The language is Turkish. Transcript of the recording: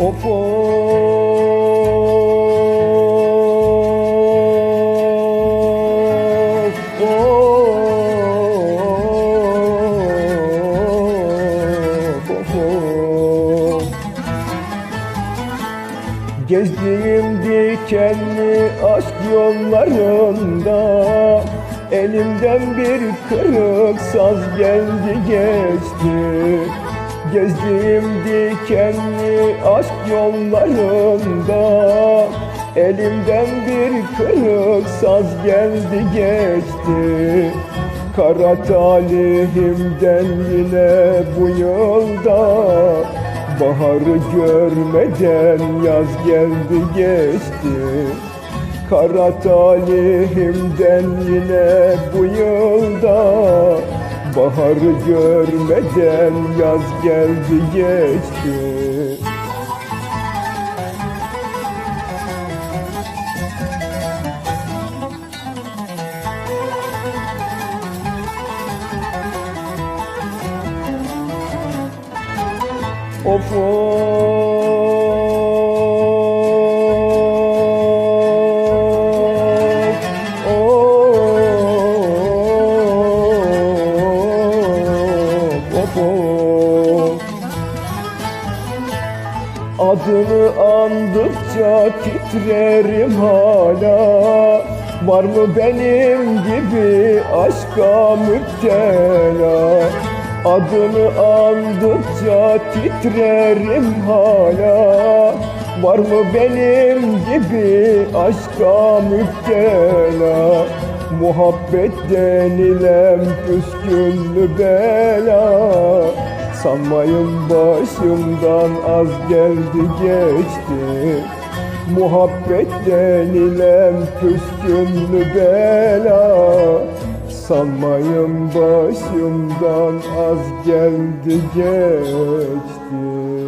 Of of of of Gezdiğim dikenli aşk yollarında Elimden bir kırık saz geldi geçti Gezdiğim dikenli aşk yollarında. Elimden bir kırık saz geldi geçti. Kara talihimden yine bu yolda. Baharı görmeden yaz geldi geçti. Kara talihimden yine bu yılda Baharı görmeden yaz geldi geçti. Of of of Adını andıkça titrerim hala. Var mı benim gibi aşka müptela? Adını andıkça titrerim hala. Var mı benim gibi aşka müptela Muhabbet denilen püsküllü bela. Sanmayın başımdan az geldi geçti. Muhabbet denilen püskünlü bela. Sanmayın başımdan az geldi geçti